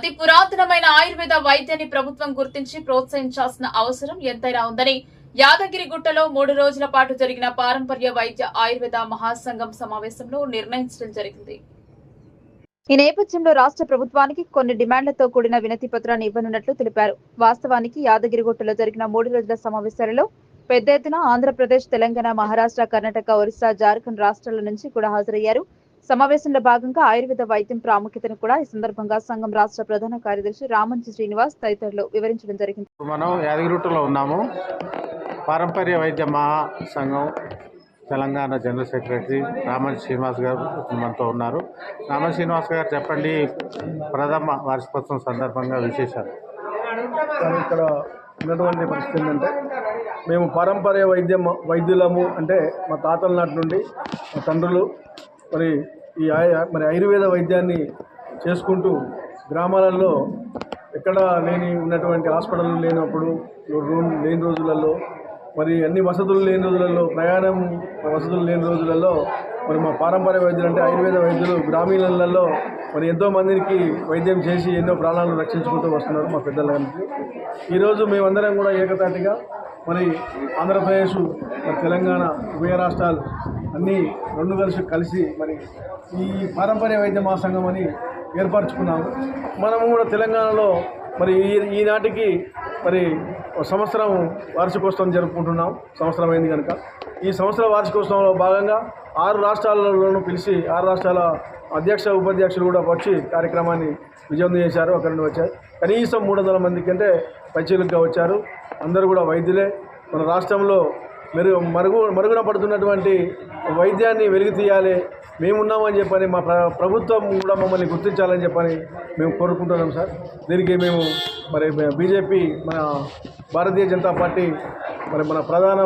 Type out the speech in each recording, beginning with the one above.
అతి పురాతనమైన ఆయుర్వేద వైద్యాన్ని ప్రభుత్వం గుర్తించి ప్రోత్సహించాల్సిన అవసరం ఎంతైనా ఉందని యాదగిరిగుట్టలో మూడు రోజుల పాటు జరిగిన పారంపర్య వైద్య ఆయుర్వేద మహాసంఘం సమావేశంలో నిర్ణయించడం జరిగింది. ఈ నేపథ్యంలో రాష్ట్ర ప్రభుత్వానికి కొన్ని డిమాండ్లతో కూడిన వినతి పత్రాన్ని ఇవ్వనున్నట్లు తెలిపారు. వాస్తవానికి యాదగిరిగుట్టలో జరిగిన మూడు రోజుల సమావేశాలలో పెద్ద ఎత్తున ఆంధ్రప్రదేశ్ తెలంగాణ మహారాష్ట్ర కర్ణాటక ఒరిస్సా జార్ఖండ్ రాష్ట్రాల నుంచి కూడా హాజరయ్యారు. సమావేశంలో భాగంగా ఆయుర్వేద వైద్యం ప్రాముఖ్యతను కూడా ఈ సందర్భంగా సంఘం రాష్ట్ర ప్రధాన కార్యదర్శి రామంచి శ్రీనివాస్ తదితరులు వివరించడం జరిగింది. మనం యాదగిరిగుట్టలో ఉన్నాము. పారంపర్య వైద్య మహాసంఘం తెలంగాణ జనరల్ సెక్రటరీ రామన్ శ్రీనివాస్ గారు మనతో ఉన్నారు. రామన్ శ్రీనివాస్ గారు చెప్పండి ప్రథమ వార్షికోత్సవం సందర్భంగా విశేషాలు. ఇక్కడ ఉన్నటువంటి పరిస్థితి ఏంటంటే మేము పారంపర్య వైద్యం వైద్యులము అంటే మా తాతల నాటి నుండి మా తండ్రులు మరి ఈ ఆయ- మరి ఆయుర్వేద వైద్యాన్ని చేసుకుంటూ గ్రామాలలో ఎక్కడ లేని ఉన్నటువంటి హాస్పిటల్ లేనప్పుడు రూమ్ లేని రోజులలో మరి అన్ని వసతులు లేని రోజులలో ప్రయాణం వసతులు లేని రోజులలో మరి మా పారంపర్య వైద్యులు అంటే ఆయుర్వేద వైద్యులు గ్రామీణలలో మరి ఎంతో మందికి వైద్యం చేసి ఎన్నో ప్రాణాలను రక్షించుకుంటూ వస్తున్నారు మా పెద్దలందరికీ. ఈరోజు మేమందరం కూడా ఏకతాటిగా మరి ఆంధ్రప్రదేశ్ మరి తెలంగాణ ఉభయ రాష్ట్రాలు అన్నీ రెండు కలిసి కలిసి మరి ఈ పారంపర్య వైద్య మహాసంఘం అని ఏర్పరచుకున్నాము. మనము కూడా తెలంగాణలో మరి ఈ ఈనాటికి మరి సంవత్సరం వార్షికోత్సవం జరుపుకుంటున్నాం. సంవత్సరం అయింది కనుక. ఈ సంవత్సర వార్షికోత్సవంలో భాగంగా ఆరు రాష్ట్రాలలోనూ పిలిచి ఆరు రాష్ట్రాల అధ్యక్ష ఉపాధ్యక్షులు కూడా వచ్చి కార్యక్రమాన్ని విజయవంతం చేశారు. అక్కడి నుండి వచ్చారు. కనీసం మూడు వందల మంది కంటే పరిచయలుగా వచ్చారు. అందరూ కూడా వైద్యులే. మన రాష్ట్రంలో మెరుగు మరుగు మరుగున పడుతున్నటువంటి వైద్యాన్ని వెలుగు తీయాలి. మేమున్నామని చెప్పని మా ప్రభుత్వం కూడా మమ్మల్ని గుర్తించాలని చెప్పని మేము కోరుకుంటున్నాం సార్. దీనికి మేము మరి బీజేపీ మన భారతీయ జనతా పార్టీ మరి మన ప్రధాన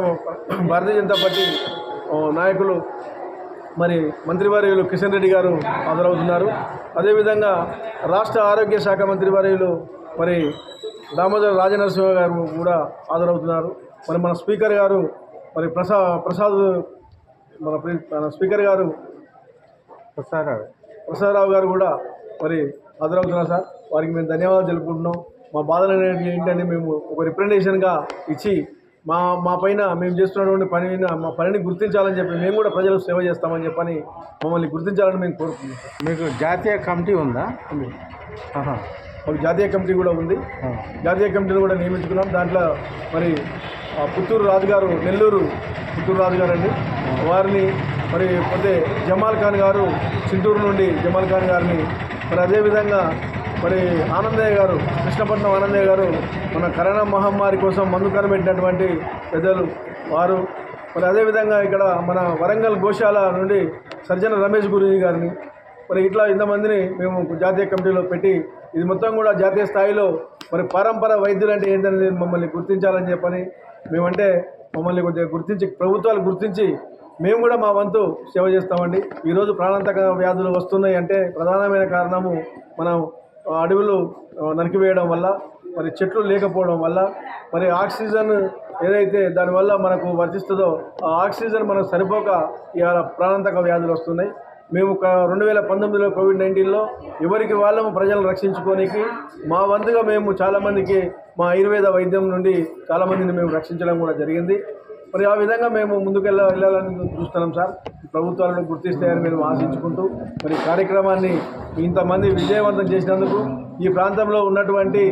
భారతీయ జనతా పార్టీ నాయకులు మరి మంత్రివర్యులు కిషన్ రెడ్డి గారు హాజరవుతున్నారు. అదేవిధంగా రాష్ట్ర ఆరోగ్య శాఖ మంత్రివర్యులు మరి దామోదర్ రాజనరసింహ గారు కూడా హాజరవుతున్నారు. మరి మన స్పీకర్ గారు మరి ప్రసా ప్రసాద్ మన మన స్పీకర్ గారు సార్ ప్రసాదరావు గారు కూడా మరి హాజరవుతున్నారు సార్. వారికి మేము ధన్యవాదాలు తెలుపుకుంటున్నాం. మా బాధలు అనేవి ఏంటంటే మేము ఒక రిప్రజెంటేషన్గా ఇచ్చి మా మా పైన మేము చేస్తున్నటువంటి పని మా పనిని గుర్తించాలని చెప్పి మేము కూడా ప్రజలకు సేవ చేస్తామని చెప్పని మమ్మల్ని గుర్తించాలని మేము కోరుకుంటున్నాం సార్. మీకు జాతీయ కమిటీ ఉందా. ఒక జాతీయ కమిటీ కూడా ఉంది. జాతీయ కమిటీని కూడా నియమించుకున్నాం. దాంట్లో మరి పుత్తూరు రాజుగారు నెల్లూరు పుత్తూరు రాజుగారు అండి వారిని మరి పోతే జమాల్ ఖాన్ గారు చింతూరు నుండి జమాల్ ఖాన్ గారిని మరి అదేవిధంగా మరి ఆనందయ్య గారు కృష్ణపట్నం ఆనందయ్య గారు మన కరోనా మహమ్మారి కోసం మందు కనిపెట్టినటువంటి పెద్దలు వారు మరి అదేవిధంగా ఇక్కడ మన వరంగల్ గోశాల నుండి సర్జన రమేష్ గురూజీ గారిని మరి ఇట్లా ఇంతమందిని మేము జాతీయ కమిటీలో పెట్టి ఇది మొత్తం కూడా జాతీయ స్థాయిలో మరి పరంపర వైద్యులు అంటే ఏంటనేది మమ్మల్ని గుర్తించాలని చెప్పని మేమంటే మమ్మల్ని కొద్దిగా గుర్తించి ప్రభుత్వాలు గుర్తించి మేము కూడా మా వంతు సేవ చేస్తామండి. ఈరోజు ప్రాణాంతక వ్యాధులు వస్తున్నాయి అంటే ప్రధానమైన కారణము మనం అడవులు నరికివేయడం వల్ల మరి చెట్లు లేకపోవడం వల్ల మరి ఆక్సిజన్ ఏదైతే దానివల్ల మనకు వర్తిస్తుందో ఆ ఆక్సిజన్ మనకు సరిపోక ఇవాళ ప్రాణాంతక వ్యాధులు వస్తున్నాయి. మేము ఒక రెండు వేల పంతొమ్మిదిలో కోవిడ్ నైన్టీన్లో ఎవరికి వాళ్ళము ప్రజలను రక్షించుకోనికి మా వంతుగా మేము చాలామందికి మా ఆయుర్వేద వైద్యం నుండి చాలామందిని మేము రక్షించడం కూడా జరిగింది. మరి ఆ విధంగా మేము ముందుకెళ్ళ వెళ్ళాలని చూస్తున్నాం సార్. ప్రభుత్వాలను గుర్తిస్తాయని మేము ఆశించుకుంటూ మరి కార్యక్రమాన్ని ఇంతమంది విజయవంతం చేసినందుకు ఈ ప్రాంతంలో ఉన్నటువంటి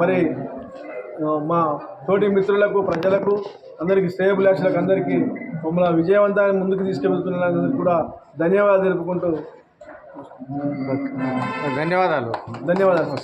మరి మా తోటి మిత్రులకు ప్రజలకు అందరికీ శ్రేయభిలాషులకు అందరికీ మమ్మల్ని విజయవంతాన్ని ముందుకు తీసుకెళ్తున్నందుకు కూడా ధన్యవాదాలు తెలుపుకుంటూ ధన్యవాదాలు. ధన్యవాదాలు.